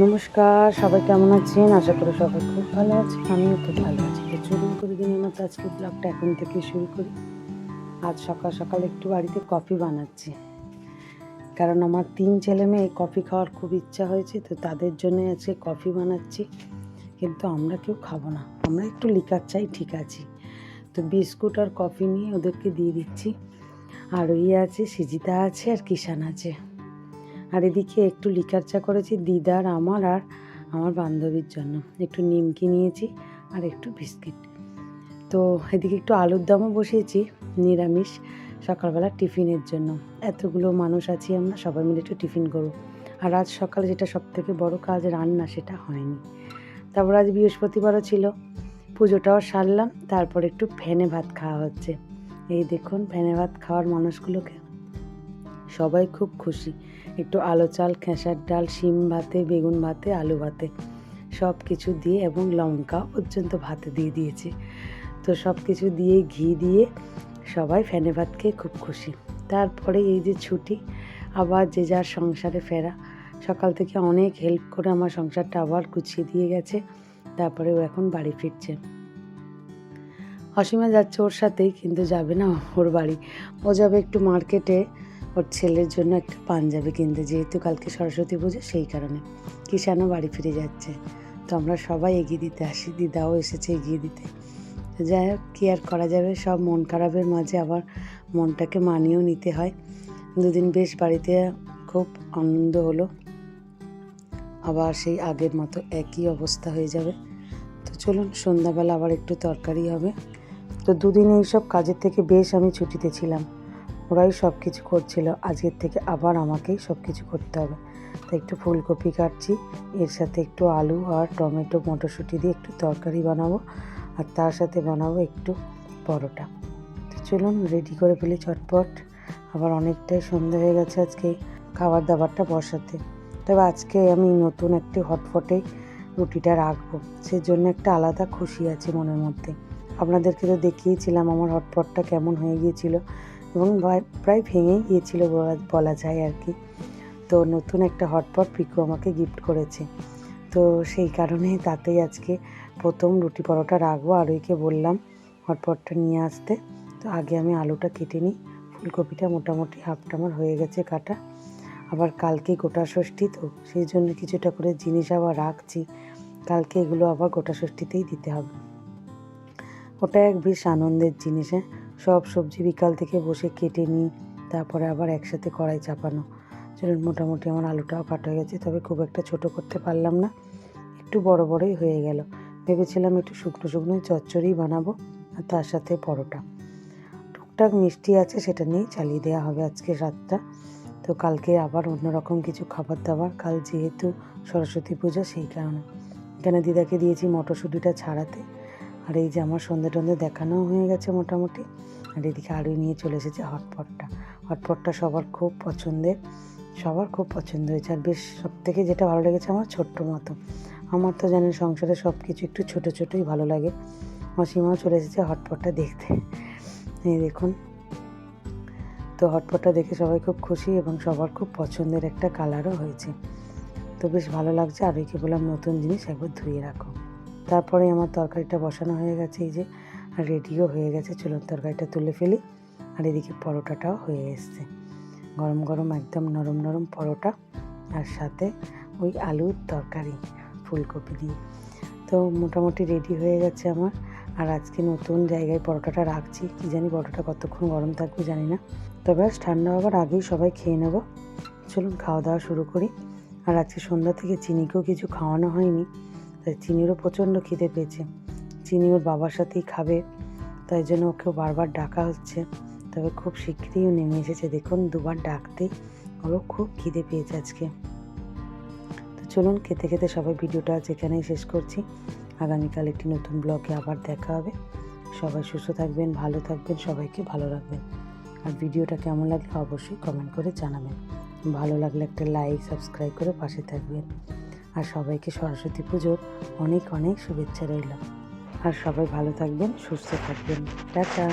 নমস্কার, সবাই কেমন আছেন? আশা করি সবাই খুব ভালো আছে আমিও খুব ভালো আছি। তো চলুন করে দিনের মতো আজকে ব্লগটা এখন থেকে শুরু করি। আজ সকাল সকাল একটু বাড়িতে কফি বানাচ্ছি। কারণ আমার তিন ছেলে মেয়ে কফি খাওয়ার খুব ইচ্ছা হয়েছে, তো তাদের জন্য আজকে কফি বানাচ্ছি। কিন্তু আমরা কেউ খাব না, আমরা একটু লিকার চাই, ঠিক আছে। তো বিস্কুট আর কফি নিয়ে ওদেরকে দিয়ে দিচ্ছি। আর ওই আছে, সিজিতা আছে আর কিষান আছে। আর এদিকে একটু লিকার চা করেছি, দিদার, আমার আর আমার বান্ধবীর জন্য। একটু নিমকি নিয়েছি আর একটু বিস্কিট। তো এদিকে একটু আলুর দমও বসিয়েছি, নিরামিষ, সকালবেলা টিফিনের জন্য। এতগুলো মানুষ আছি আমরা, সবাই মিলে একটু টিফিন করব। আর আজ সকালে যেটা সব থেকে বড়ো কাজ, রান্না, সেটা হয়নি। তারপর আজ বৃহস্পতিবারও ছিল। পুজোটাও সারলাম, তারপর একটু ফেনে ভাত খাওয়া হচ্ছে। এই দেখুন, ফেনে ভাত খাওয়ার মানুষগুলোকে সবাই খুব খুশি। একটু আলো চাল, খেসার ডাল, শিম ভাতে, বেগুন ভাতে, আলু ভাতে সব কিছু দিয়ে এবং লঙ্কা পর্যন্ত ভাতে দিয়ে দিয়েছে। তো সব কিছু দিয়ে ঘি দিয়ে সবাই ফ্যানে ভাত খেয়ে খুব খুশি। তারপরে এই যে ছুটি, আবার যে যার সংসারে ফেরা। সকাল থেকে অনেক হেল্প করে আমার সংসারটা আবার গুছিয়ে দিয়ে গেছে। তারপরে ও এখন বাড়ি ফিরছে। অসীমা যাচ্ছে ওর সাথেই, কিন্তু যাবে না ওর বাড়ি। ও যাবে একটু মার্কেটে ওর ছেলের জন্য একটা পাঞ্জাবি কিনতে, যেহেতু কালকে সরস্বতী পুজো, সেই কারণে। কিষানও বাড়ি ফিরে যাচ্ছে। তো আমরা সবাই এগিয়ে দিতে আসি। দিদাও এসেছে এগিয়ে দিতে। যাই হোক, কী আর করা যাবে? সব মন খারাপের মাঝে আবার মনটাকে মানিয়েও নিতে হয়। দুদিন বেশ বাড়িতে খুব আনন্দ হলো। আবার সেই আগের মতো একই অবস্থা হয়ে যাবে। তো চলুন, সন্ধ্যাবেলা আবার একটু তরকারি হবে। তো দুদিন এইসব কাজের থেকে বেশ আমি ছুটিতে ছিলাম। ওরাই সব কিছু করছিল। আজকের থেকে আবার আমাকেই সব কিছু করতে হবে। তাই একটু ফুলকপি কাটছি, এর সাথে একটু আলু আর টমেটো মটরশুঁটি দিয়ে একটু তরকারি বানাবো আর তার সাথে বানাবো একটু পরোটা। তো চলুন রেডি করে ফেলি চটপট। আবার অনেকটাই সন্ধ্যা হয়ে গেছে আজকে খাবার দাবারটা বসাতে। তবে আজকে আমি নতুন একটি হটফটেই রুটিটা রাখব। সেজন্য একটা আলাদা খুশি আছে মনের মধ্যে। আপনাদেরকে তো দেখিয়েছিলাম আমার হটপটটা কেমন হয়ে গিয়েছিল। এবং প্রায়- ভেঙেই গিয়েছিল বলা- যায় আর কি। তো নতুন একটা হটপট পিকু আমাকে গিফট করেছে। তো সেই কারণে তাতেই আজকে প্রথম রুটি পরোটা রাখব। আর ওইকে বললাম হটপটটা নিয়ে আসতে। তো আগে আমি আলুটা কেটে নিই। ফুলকপিটা মোটামুটি হাফটা আমার হয়ে গেছে কাটা। আবার কালকে গোটা ষষ্ঠী তো সেই জন্য কিছুটা করে জিনিস আবার রাখছি। কালকে এগুলো আবার গোটা ষষ্ঠীতেই দিতে হবে। ওটা এক বেশ আনন্দের জিনিস হ্যাঁ? সব সবজি বিকাল থেকে বসে কেটে নিই, তারপরে আবার একসাথে কড়াই চাপানো। চলুন, মোটামুটি আমার আলুটাও কাটা গেছে, তবে খুব একটা ছোট করতে পারলাম না। একটু বড় বড়ই হয়ে গেল। ভেবেছিলাম একটু শুকনো শুকনো চচ্চড়ি বানাবো, আর তার সাথে পরোটা। টুকটাক মিষ্টি আছে, সেটা নিয়েই চালিয়ে দেওয়া হবে আজকে রাতটা। তো কালকে আবার অন্যরকম কিছু খাবার দাবার, কাল যেহেতু সরস্বতী পূজা, সেই কারণে। এখানে দিদাকে দিয়েছি মটরশুঁটিটা ছাড়াতে। আর এই যে আমার সন্ধে টন্ধে দেখানো হয়ে গেছে মোটামুটি। আর এদিকে আরও নিয়ে চলে এসেছে হটপটটা। হটপটটা সবার খুব পছন্দের। সবার খুব পছন্দ হয়েছে। আর বেশ সব থেকে যেটা ভালো লেগেছে আমার ছোট্ট মতো। আমার তো জানেন সংসারে সব কিছু একটু ছোটো ছোটোই ভালো লাগে। অসীমাও চলে এসেছে হটপটটা দেখতে। এই দেখুন। তো হটপটটা দেখে সবাই খুব খুশি এবং সবার খুব পছন্দের একটা কালারও হয়েছে। তো বেশ ভালো লাগছে। আর একে বললাম নতুন জিনিস একবার ধুয়ে রাখো। তারপরে আমার তরকারিটা বসানো হয়ে গেছে, এই যে রেডিও হয়ে গেছে চলুন তরকারিটা তুলে ফেলি। আর এদিকে পরোটাটাও হয়ে এসছে। গরম গরম একদম নরম নরম পরোটা আর সাথে ওই আলুর তরকারি, ফুলকপি দিয়ে। তো মোটামুটি রেডি হয়ে গেছে আমার। আর আজকে নতুন জায়গায় পরোটাটা রাখছি। কি জানি পরোটাটা কতক্ষণ গরম থাকবে জানি না। তবে আজ ঠান্ডা হবার আগেই সবাই খেয়ে নেব। চলুন খাওয়া দাওয়া শুরু করি। আর আজকে সন্ধ্যা থেকে চিনিকেও কিছু খাওয়ানো হয়নি। তাই চিনিরও প্রচণ্ড খিদে পেয়েছে। চিনি ওর বাবার সাথেই খাবে, তাই জন্য ওকেও বারবার ডাকা হচ্ছে। তবে খুব শীঘ্রই নেমে এসেছে। দেখুন, দুবার ডাকতেই ওরও খুব খিদে পেয়েছে আজকে। তো চলুন, খেতে খেতে সবাই ভিডিওটা আজ এখানেই শেষ করছি। আগামীকাল একটি নতুন ব্লগে আবার দেখা হবে। সবাই সুস্থ থাকবেন, ভালো থাকবেন, সবাইকে ভালো রাখবেন। আর ভিডিওটা কেমন লাগলে অবশ্যই কমেন্ট করে জানাবেন। ভালো লাগলে একটা লাইক, সাবস্ক্রাইব করে পাশে থাকবেন। আর সবাইকে সরস্বতী পুজোর অনেক অনেক শুভেচ্ছা রইল। আর সবাই ভালো থাকবেন, সুস্থ থাকবেন। টাটা।